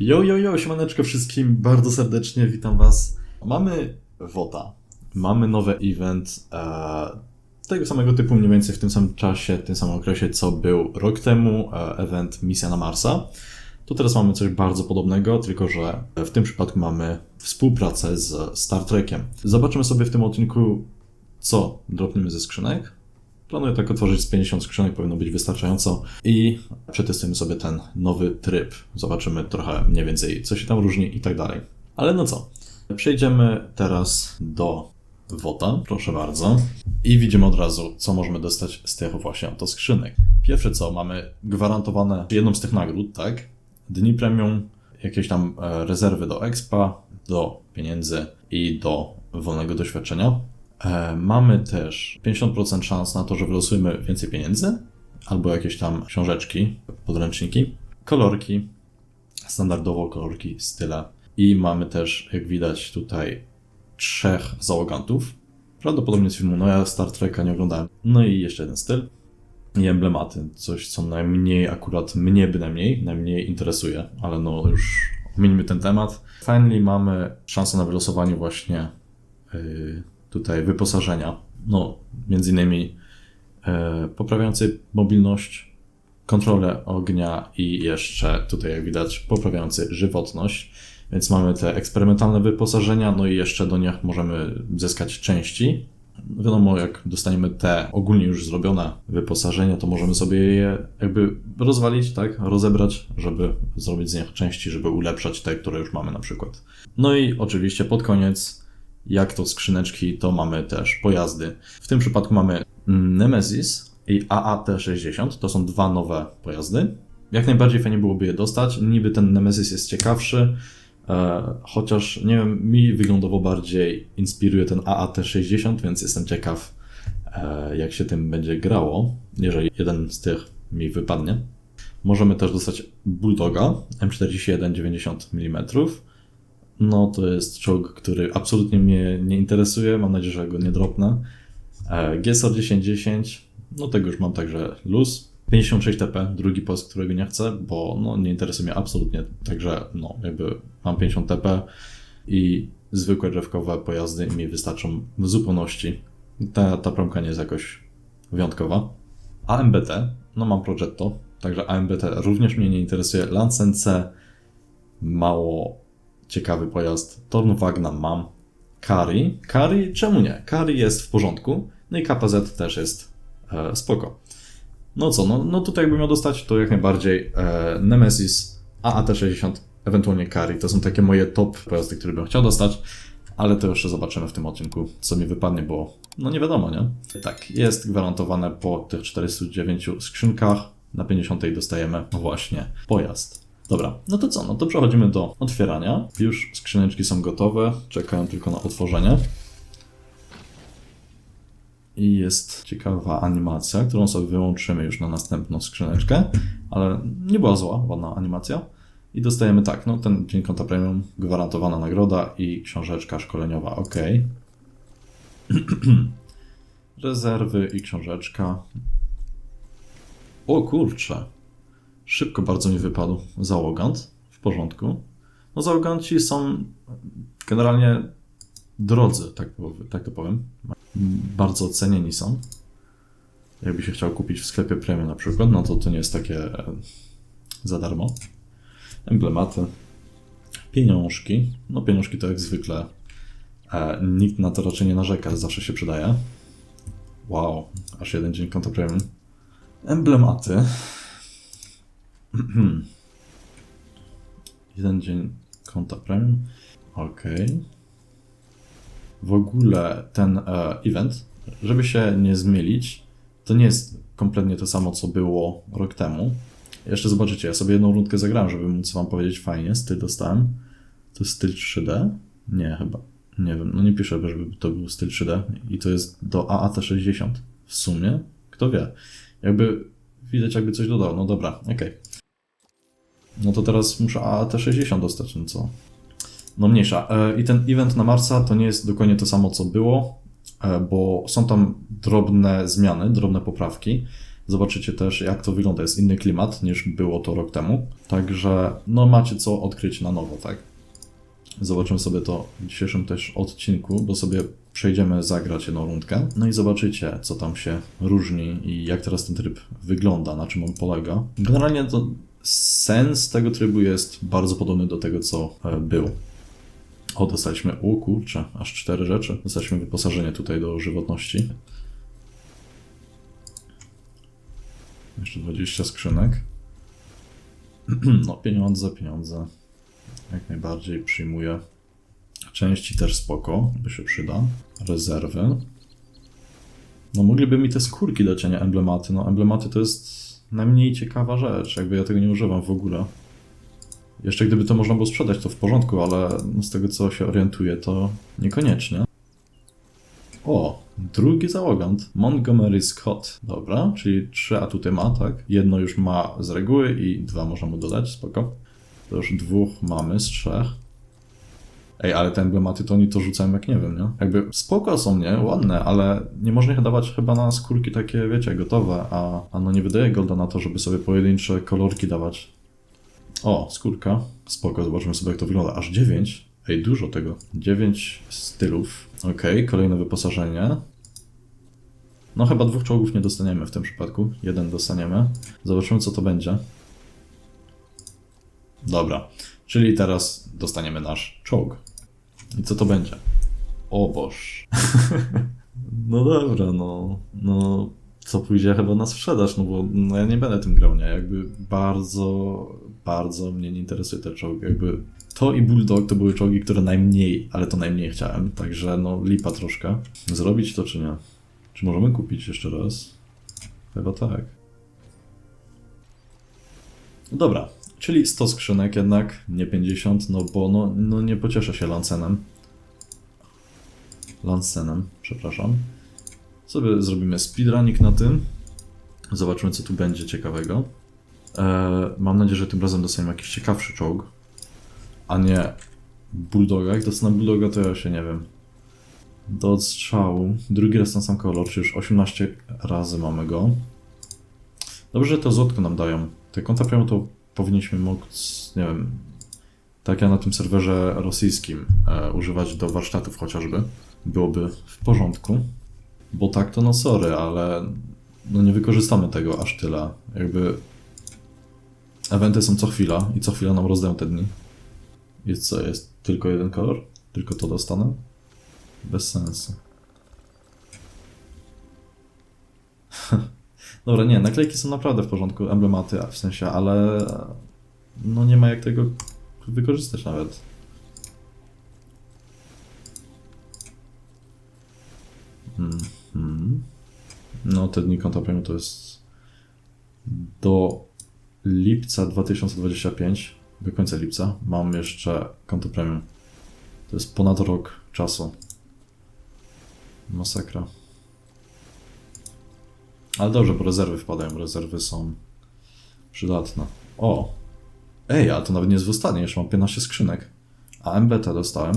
Jo, jo, jo, siemaneczko wszystkim, bardzo serdecznie witam was. Mamy WOTA, mamy nowy event e, tego samego typu mniej więcej w tym samym czasie, w tym samym okresie, co był rok temu e, event Misja na Marsa. Tu teraz mamy coś bardzo podobnego, tylko że w tym przypadku mamy współpracę z Star Trekiem. Zobaczymy sobie w tym odcinku, co dropniemy ze skrzynek. Planuję tak otworzyć z 50 skrzynek, powinno być wystarczająco. I przetestujemy sobie ten nowy tryb. Zobaczymy trochę mniej więcej, co się tam różni i tak dalej. Ale no co? Przejdziemy teraz do WOTA, proszę bardzo. I widzimy od razu, co możemy dostać z tych właśnie oto skrzynek. Pierwsze co, mamy gwarantowane jedną z tych nagród, tak? Dni premium, jakieś tam e, rezerwy do expa, do pieniędzy i do wolnego doświadczenia. E, Mamy też 50% szans na to, że wylosujemy więcej pieniędzy, albo jakieś tam książeczki, podręczniki, kolorki, standardowo kolorki, style. I mamy też, jak widać tutaj, trzech załogantów. Prawdopodobnie z filmu, no ja Star Treka nie oglądałem. No i jeszcze jeden styl. I emblematy, coś co najmniej akurat mnie bynajmniej, najmniej interesuje, ale no już omińmy ten temat. Finally mamy szansę na wylosowanie właśnie yy, tutaj wyposażenia, no między innymi e, poprawiający mobilność, kontrolę ognia i jeszcze tutaj jak widać poprawiający żywotność. Więc mamy te eksperymentalne wyposażenia, no i jeszcze do nich możemy zyskać części. Wiadomo, jak dostaniemy te ogólnie już zrobione wyposażenia, to możemy sobie je jakby rozwalić, tak, rozebrać, żeby zrobić z nich części, żeby ulepszać te, które już mamy na przykład. No i oczywiście pod koniec jak to skrzyneczki, to mamy też pojazdy. W tym przypadku mamy Nemesis i AAT-60. To są dwa nowe pojazdy. Jak najbardziej fajnie byłoby je dostać. Niby ten Nemesis jest ciekawszy, e, chociaż nie wiem, mi wyglądowo bardziej inspiruje ten AAT-60, więc jestem ciekaw, e, jak się tym będzie grało, jeżeli jeden z tych mi wypadnie. Możemy też dostać Bulldoga M41 90 mm. No, to jest czołg, który absolutnie mnie nie interesuje. Mam nadzieję, że go nie dropnę. E, GSO 1010, no tego już mam także luz. 56 TP, drugi post, którego nie chcę, bo no, nie interesuje mnie absolutnie. Także no, jakby mam 50 TP i zwykłe drzewkowe pojazdy mi wystarczą w zupełności. Ta, ta promka nie jest jakoś wyjątkowa. AMBT, no mam Progetto, także AMBT również mnie nie interesuje. Lance NC mało ciekawy pojazd. Tornwagna mam. Kari. Kari, czemu nie? Kari jest w porządku. No i KPZ też jest e, spoko. No co, no, no tutaj jakbym miał dostać, to jak najbardziej e, Nemesis, AAT-60, ewentualnie Kari. To są takie moje top pojazdy, które bym chciał dostać, ale to jeszcze zobaczymy w tym odcinku, co mi wypadnie, bo no nie wiadomo, nie? Tak, jest gwarantowane po tych 409 skrzynkach. Na 50 dostajemy właśnie pojazd. Dobra, no to co? No to przechodzimy do otwierania. Już skrzyneczki są gotowe, czekają tylko na otworzenie. I jest ciekawa animacja, którą sobie wyłączymy już na następną skrzyneczkę, ale nie była zła, ładna animacja. I dostajemy tak, no ten dzień konta premium, gwarantowana nagroda i książeczka szkoleniowa, ok. Rezerwy i książeczka. O kurczę, Szybko bardzo mi wypadł załogant. W porządku. No załoganci są generalnie drodzy, tak, tak to powiem. Bardzo cenieni są. Jakby się chciał kupić w sklepie premium na przykład, no to to nie jest takie e, za darmo. Emblematy. Pieniążki. No pieniążki to jak zwykle. E, nikt na to raczej nie narzeka, zawsze się przydaje. Wow, aż jeden dzień konta premium. Emblematy. Jeden dzień konta premium. Ok. W ogóle ten e, event, żeby się nie zmylić, to nie jest kompletnie to samo, co było rok temu. Jeszcze zobaczycie, ja sobie jedną rundkę zagrałem, żeby móc wam powiedzieć fajnie, styl dostałem. To jest styl 3D? Nie, chyba. Nie wiem, no nie piszę, żeby to był styl 3D. I to jest do AAT60. W sumie? Kto wie? Jakby widać, jakby coś dodał. No dobra, okej. Okay. No to teraz muszę AT60 dostać, no co? No mniejsza. E, I ten event na Marsa to nie jest dokładnie to samo, co było, e, bo są tam drobne zmiany, drobne poprawki. Zobaczycie też, jak to wygląda. Jest inny klimat niż było to rok temu. Także no macie co odkryć na nowo, tak? Zobaczymy sobie to w dzisiejszym też odcinku, bo sobie przejdziemy zagrać jedną rundkę. No i zobaczycie, co tam się różni i jak teraz ten tryb wygląda, na czym on polega. Generalnie to sens tego trybu jest bardzo podobny do tego, co e, był. O, dostaliśmy, o kurczę, aż cztery rzeczy. Dostaliśmy wyposażenie tutaj do żywotności. Jeszcze 20 skrzynek. No, pieniądze, pieniądze. Jak najbardziej przyjmuję. Części też spoko, by się przyda. Rezerwy. No mogliby mi te skórki dać, emblematy. No emblematy to jest najmniej ciekawa rzecz, jakby ja tego nie używam w ogóle. Jeszcze gdyby to można było sprzedać, to w porządku, ale z tego co się orientuję, to niekoniecznie. O, drugi załogant. Montgomery Scott. Dobra, czyli trzy atuty ma, tak? Jedno już ma z reguły i dwa można mu dodać, spoko. To już dwóch mamy z trzech. Ej, ale te emblematy to oni to rzucają jak nie wiem, nie? Jakby spoko są, nie? Ładne, ale nie można ich dawać chyba na skórki takie, wiecie, gotowe, a, a no nie wydaje golda na to, żeby sobie pojedyncze kolorki dawać. O, skórka. Spoko, zobaczymy sobie jak to wygląda. Aż 9. Ej, dużo tego. 9 stylów. Okej, kolejne wyposażenie. No chyba dwóch czołgów nie dostaniemy w tym przypadku. Jeden dostaniemy. Zobaczymy co to będzie. Dobra, czyli teraz dostaniemy nasz czołg. I co to będzie? O boż. no dobra, no. No, co pójdzie chyba na sprzedaż, no bo no, ja nie będę tym grał, nie? Jakby bardzo, bardzo mnie nie interesuje ten czołg. Jakby to i Bulldog to były czołgi, które najmniej, ale to najmniej chciałem. Także no, lipa troszkę. Zrobić to czy nie? Czy możemy kupić jeszcze raz? Chyba tak. Dobra, czyli 100 skrzynek jednak, nie 50, no bo no, no nie pocieszę się Lancenem. Lancenem, przepraszam. Sobie zrobimy speedrunning na tym. Zobaczymy, co tu będzie ciekawego. Eee, mam nadzieję, że tym razem dostaniemy jakiś ciekawszy czołg, a nie bulldoga. Jak dostanę bulldoga, to ja się nie wiem. Do odstrzału. Drugi raz ten sam kolor, czy już 18 razy mamy go. Dobrze, że to złotko nam dają. Te konta premium to powinniśmy móc, nie wiem, tak jak na tym serwerze rosyjskim, e, używać do warsztatów chociażby. Byłoby w porządku. Bo tak to no sorry, ale no nie wykorzystamy tego aż tyle. Jakby eventy są co chwila i co chwila nam rozdają te dni. Jest co, jest tylko jeden kolor? Tylko to dostanę? Bez sensu. Dobra, nie, naklejki są naprawdę w porządku, emblematy w sensie, ale no nie ma jak tego wykorzystać nawet. Mhm. No, te dni konta premium to jest do lipca 2025, do końca lipca, mam jeszcze konto premium. To jest ponad rok czasu. Masakra. Ale dobrze, bo rezerwy wpadają, rezerwy są przydatne. O! Ej, ale to nawet nie jest w ostatniej, jeszcze mam 15 skrzynek. A MBT dostałem.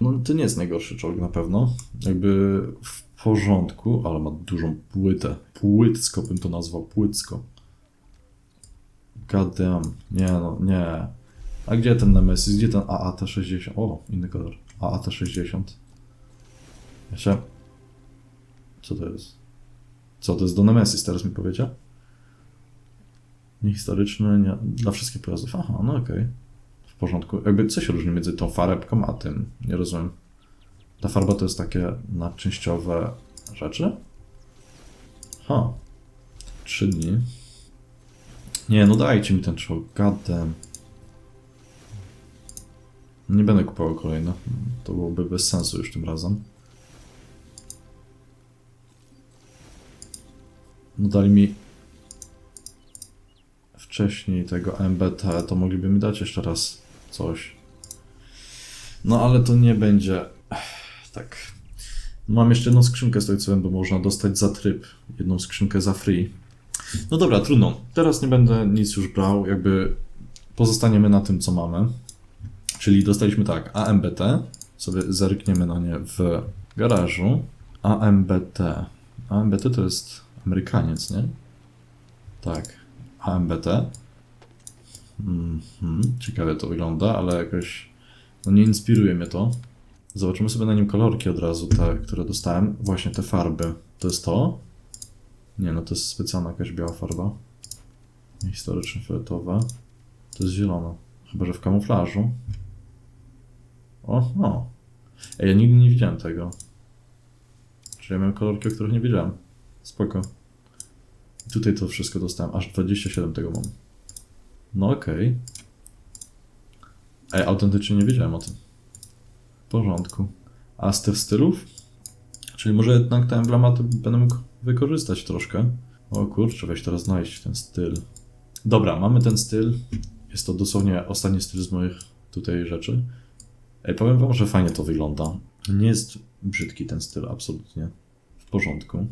No to nie jest najgorszy czołg na pewno. Jakby w porządku, ale ma dużą płytę. Płytsko bym to nazwał, płytsko. God damn. Nie no, nie. A gdzie ten Nemesis? Gdzie ten AAT-60? O, inny kolor. AAT-60. Jeszcze... Co to jest? Co to jest do Nemesis, teraz mi powiecie? Niehistoryczny, nie, dla wszystkich pojazdów. Aha, no okej. W porządku. Jakby co się różni między tą farbką a tym? Nie rozumiem. Ta farba to jest takie nadczęściowe rzeczy? Ha. Trzy dni. Nie, no dajcie mi ten czołg. Nie będę kupował kolejne. To byłoby bez sensu już tym razem. No dali mi wcześniej tego MBT, to mogliby mi dać jeszcze raz coś. No ale to nie będzie tak. Mam jeszcze jedną skrzynkę z wiem, bo można dostać za tryb. Jedną skrzynkę za free. No dobra, trudno. Teraz nie będę nic już brał, jakby pozostaniemy na tym, co mamy. Czyli dostaliśmy tak, AMBT, sobie zerkniemy na nie w garażu. AMBT. AMBT to jest Amerykaniec, nie? Tak, AMBT. Mhm, ciekawie to wygląda, ale jakoś no nie inspiruje mnie to. Zobaczymy sobie na nim kolorki od razu, te, które dostałem. Właśnie te farby. To jest to? Nie, no to jest specjalna jakaś biała farba. Historyczne fioletowe. To jest zielone. Chyba, że w kamuflażu. O, no. Ej, ja nigdy nie widziałem tego. Czyli ja miałem kolorki, o których nie wiedziałem. Spoko. Tutaj to wszystko dostałem. Aż 27 tego mam. No okej. Ej, autentycznie nie wiedziałem o tym. W porządku. A z tych stylów? Czyli może jednak te emblematy będę mógł wykorzystać troszkę. O kurczę, weź teraz znaleźć ten styl. Dobra, mamy ten styl. Jest to dosłownie ostatni styl z moich tutaj rzeczy. Ej, powiem wam, że fajnie to wygląda. Nie jest brzydki ten styl, absolutnie. W porządku.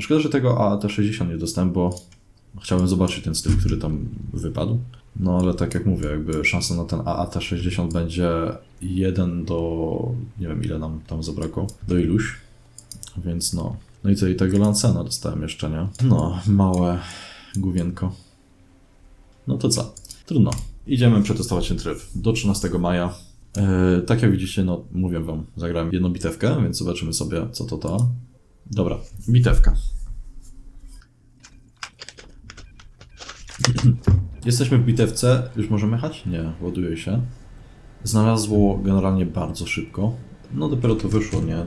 No szkoda, że tego AT60 nie dostałem, bo chciałem zobaczyć ten styl, który tam wypadł. No ale tak jak mówię, jakby szansa na ten AAT60 będzie 1 do... nie wiem ile nam tam zabrakło, do iluś. Więc no. No i co, i tego Lancena dostałem jeszcze, nie? No, małe główienko. No to co? Trudno. Idziemy przetestować ten tryb do 13 maja. Yy, tak jak widzicie, no mówię wam, zagrałem jedną bitewkę, więc zobaczymy sobie co to to. Dobra, bitewka. Jesteśmy w bitewce, już możemy jechać? Nie, ładuje się. Znalazło generalnie bardzo szybko. No dopiero to wyszło, nie?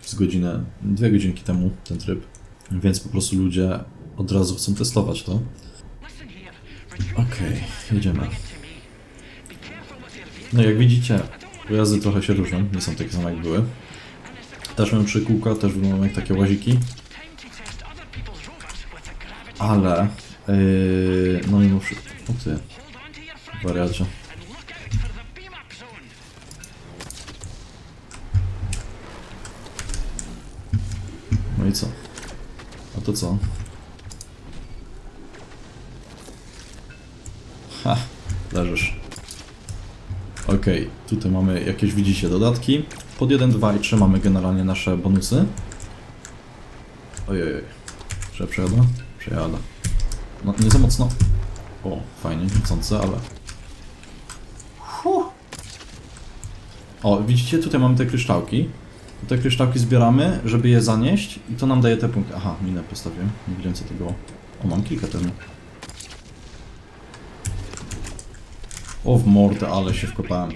Z godzinę, dwie godzinki temu ten tryb. Więc po prostu ludzie od razu chcą testować to. Okej, jedziemy. No jak widzicie, pojazdy trochę się różnią, nie są takie same jak były. Też mam trzy kółka, też wyglądają jak takie łaziki. Ale, yy, no mimo wszystko, o ty, wariacie. No i co? A to co? Ha, leżysz. Okej, tutaj mamy jakieś, widzicie, dodatki. Pod 1, 2 i 3 mamy generalnie nasze bonusy. Ojej, ja przejadę? Przejadę. No, nie za mocno. O, fajnie, lecące, ale... Huh. O, widzicie, tutaj mamy te kryształki. Te kryształki zbieramy, żeby je zanieść i to nam daje te punkty. Aha, minę postawiłem, nie wiedziałem co to było. O, mam kilka temu. O, w mordę, ale się wkopałem.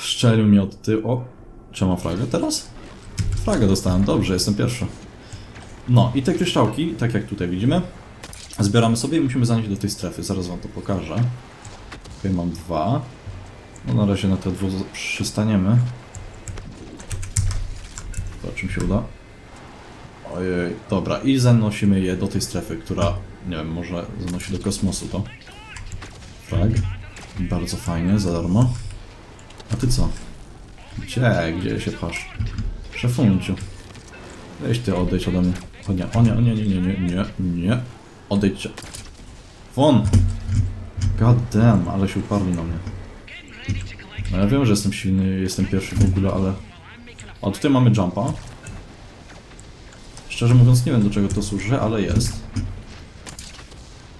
Szczelił mi od ty... O! Czy mam flagę teraz? Flagę dostałem, dobrze, jestem pierwszy. No i te kryształki, tak jak tutaj widzimy, zbieramy sobie i musimy zanieść do tej strefy. Zaraz wam to pokażę. Tutaj mam dwa. No na razie na te dwa przystaniemy. Zobaczymy się uda. Ojej, dobra. I zanosimy je do tej strefy, która, nie wiem, może zanosi do kosmosu to. Frag. Bardzo fajnie, za darmo. A ty co? Gdzie? Gdzie się pchasz? Szefunciu. Weź ty odejdź ode mnie. O nie, o nie, o nie, nie, nie, nie, nie, nie. Odejdźcie. Won! God damn, ale się uparli na mnie. No ja wiem, że jestem silny, jestem pierwszy w ogóle, ale... O, tutaj mamy jumpa. Szczerze mówiąc nie wiem do czego to służy, ale jest.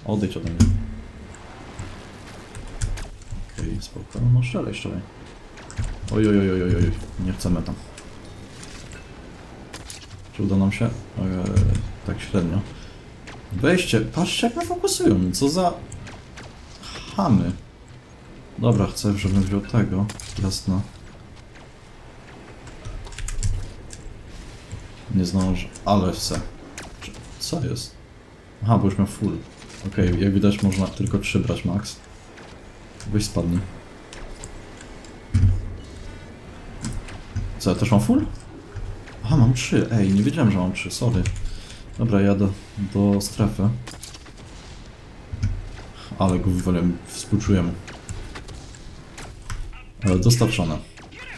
Odejdź ode mnie. Spoko. No strzelaj, strzelaj. Oj, oj, oj, oj, oj, oj. nie chcemy tam. Czy uda nam się? Tak średnio. Wejście, patrzcie jak mnie fokusują, co za... Chamy. Dobra, chcę, żebym wziął tego. Jasno. Nie zdążę, ale chcę. Co jest? Aha, bo już miał full. Okej, jak widać można tylko 3 brać max. Weź spadnij. Co, ja też mam full? Aha, mam 3. Ej, nie wiedziałem, że mam 3, sorry. Dobra, jadę do strefy. Ale go wywaliłem, współczujemy. E, Dostarczone.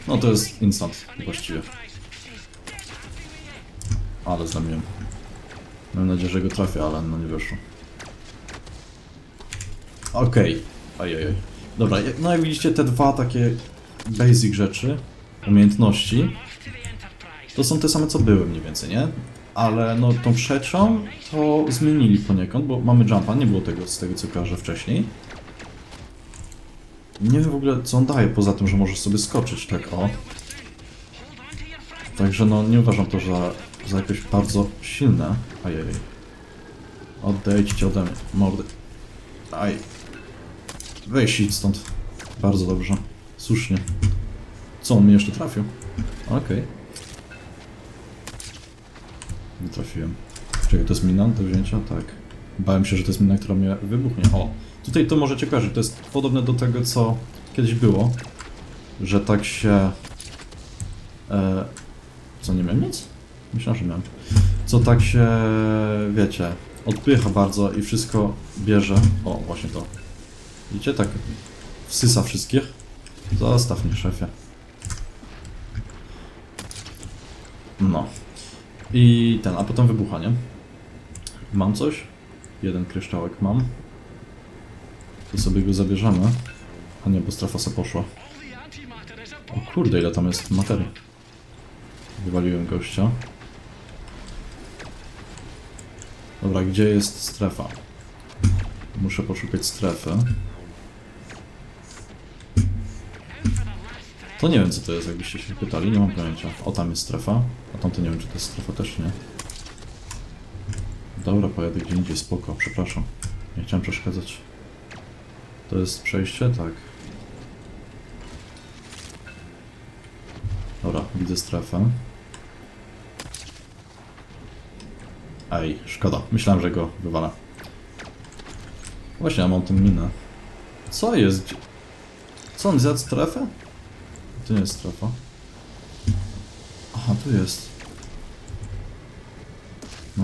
No to jest instant właściwie. Ale zamiłem. Mam nadzieję, że go trafię, ale no nie wyszło. Okej. Ojej. Dobra, jak- no jak widzicie te dwa takie basic rzeczy, umiejętności, to są te same co były mniej więcej, nie? ale no tą trzecią to zmienili poniekąd, bo mamy jumpa, nie było tego z tego co kojarzę wcześniej. Nie wiem w ogóle co on daje, poza tym, że możesz sobie skoczyć tak o. Także no nie uważam to za, za jakieś bardzo silne. Ajej. Odejdźcie ode mnie, mordy. Aj. Weź idź stąd. Bardzo dobrze. Słusznie. Co, on mnie jeszcze trafił? Okej. Nie trafiłem. Czekaj, to jest mina do wzięcia? Tak. Bałem się, że to jest mina, która mnie wybuchnie. O! Tutaj to możecie kojarzyć. To jest podobne do tego, co kiedyś było. Że tak się... E, co, nie miałem nic? Myślałem, że miałem. Co tak się, wiecie, odpycha bardzo i wszystko bierze. O, właśnie to. Widzicie, tak wsysa wszystkich. Zostaw mnie, szefie. No. I ten, a potem wybucha, nie? Mam coś? Jeden kryształek mam. To sobie go zabierzemy. A nie, bo strefa se poszła. O kurde, ile tam jest materii. Wywaliłem gościa. Dobra, gdzie jest strefa? Muszę poszukać strefy. To nie wiem co to jest, jakbyście się pytali, nie mam pojęcia. O, tam jest strefa. A tamto nie wiem, czy to jest strefa też, nie. Dobra, pojadę gdzie indziej, spoko, przepraszam. Nie chciałem przeszkadzać. To jest przejście? Tak. Dobra, widzę strefę. Ej, szkoda. Myślałem, że go wywala. Właśnie, ja mam tę minę. Co jest? Co on zjadł strefę? To nie jest strefa. Aha, tu jest. No,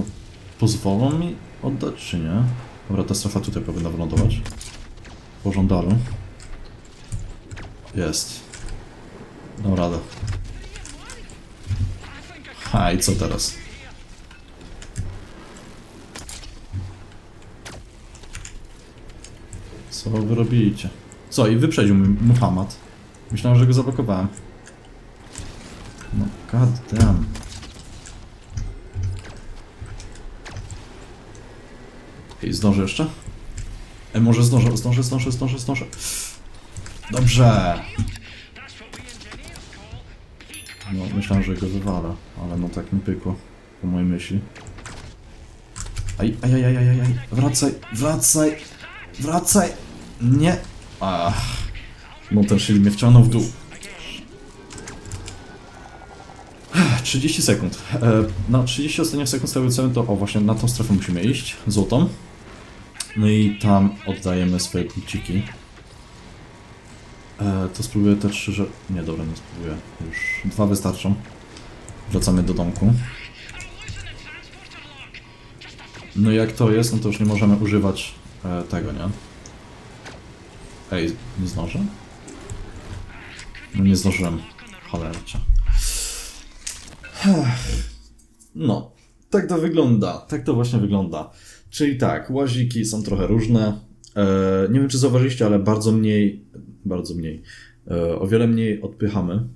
pozwolą mi oddać, czy nie? Dobra, ta strefa tutaj powinna wylądować. Po żądalu. Jest. Dam radę. Ha, i co teraz? Co wy robicie? Co, i wyprzedził mnie Muhammad. Myślałem, że go zablokowałem. No, god damn. Ej, zdążę jeszcze? Ej, może zdążę, zdążę, zdążę, zdążę, zdążę. Dobrze. No, myślałem, że go wywala, ale no tak mi pykło, po mojej myśli. Aj, aj, aj, aj, aj, aj, wracaj, wracaj, wracaj, nie. Ach, no ten shield mnie wciągnął w dół. 30 sekund. E, na 30 ostatnich sekund stawiamy to, o właśnie na tą strefę musimy iść, złotą. No i tam oddajemy swoje punkciki. E, to spróbuję te trzy, że... Nie, dobra, nie spróbuję. Już dwa wystarczą. Wracamy do domku. No i jak to jest, no to już nie możemy używać e, tego, nie? Ej, nie zdążę? No nie zdążyłem. Cholercia. No, tak to wygląda. Tak to właśnie wygląda. Czyli tak, łaziki są trochę różne. E, nie wiem, czy zauważyliście, ale bardzo mniej, bardzo mniej, e, o wiele mniej odpychamy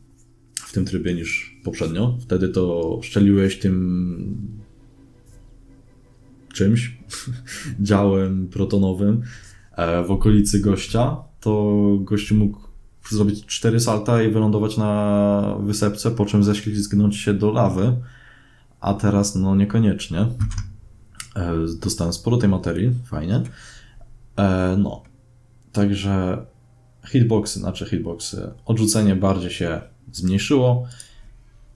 w tym trybie niż poprzednio. Wtedy to szczeliłeś tym czymś, działem protonowym e, w okolicy gościa, to gościu mógł zrobić cztery salta i wylądować na wysepce, po czym ześlizgnąć się do lawy, a teraz no niekoniecznie. E, Dostałem sporo tej materii, fajnie. E, No, także hitboxy, znaczy hitboxy, odrzucenie bardziej się zmniejszyło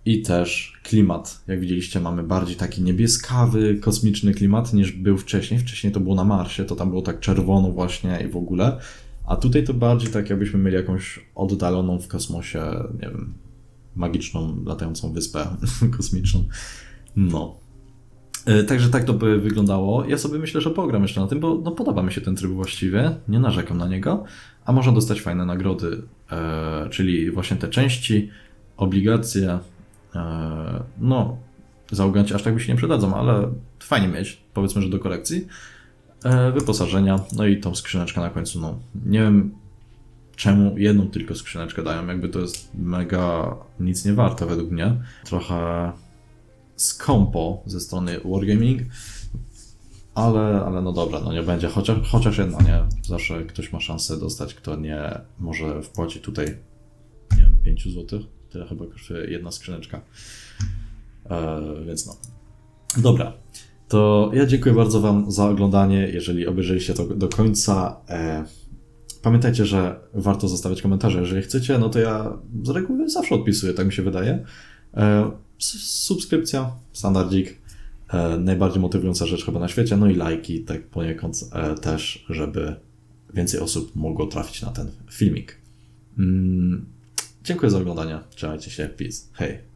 i też klimat. Jak widzieliście, mamy bardziej taki niebieskawy, kosmiczny klimat niż był wcześniej. Wcześniej to było na Marsie, to tam było tak czerwono właśnie i w ogóle. A tutaj to bardziej tak, jakbyśmy mieli jakąś oddaloną w kosmosie, nie wiem, magiczną, latającą wyspę kosmiczną. No. E, Także tak to by wyglądało. Ja sobie myślę, że pogram jeszcze na tym, bo no, podoba mi się ten tryb właściwie. Nie narzekam na niego, a można dostać fajne nagrody, e, czyli właśnie te części, obligacje. E, no, załoganci aż tak by się nie przydadzą, ale fajnie mieć, powiedzmy, że do kolekcji. E, wyposażenia, no i tą skrzyneczkę na końcu. No, nie wiem czemu jedną tylko skrzyneczkę dają, jakby to jest mega nic nie warte według mnie. Trochę skąpo ze strony Wargaming, ale, ale no dobra, no nie będzie, chociaż, chociaż jedno, nie, zawsze ktoś ma szansę dostać, kto nie może wpłacić tutaj, nie wiem, 5 zł, tyle chyba kosztuje jedna skrzyneczka, e, więc no. Dobra, to ja dziękuję bardzo Wam za oglądanie, jeżeli obejrzeliście to do końca. E, Pamiętajcie, że warto zostawiać komentarze. Jeżeli chcecie, no to ja z reguły zawsze odpisuję, tak mi się wydaje. E, subskrypcja, standardzik, e, najbardziej motywująca rzecz chyba na świecie, no i lajki, tak poniekąd e, też, żeby więcej osób mogło trafić na ten filmik. Mm, dziękuję za oglądanie, trzymajcie się, peace, hej.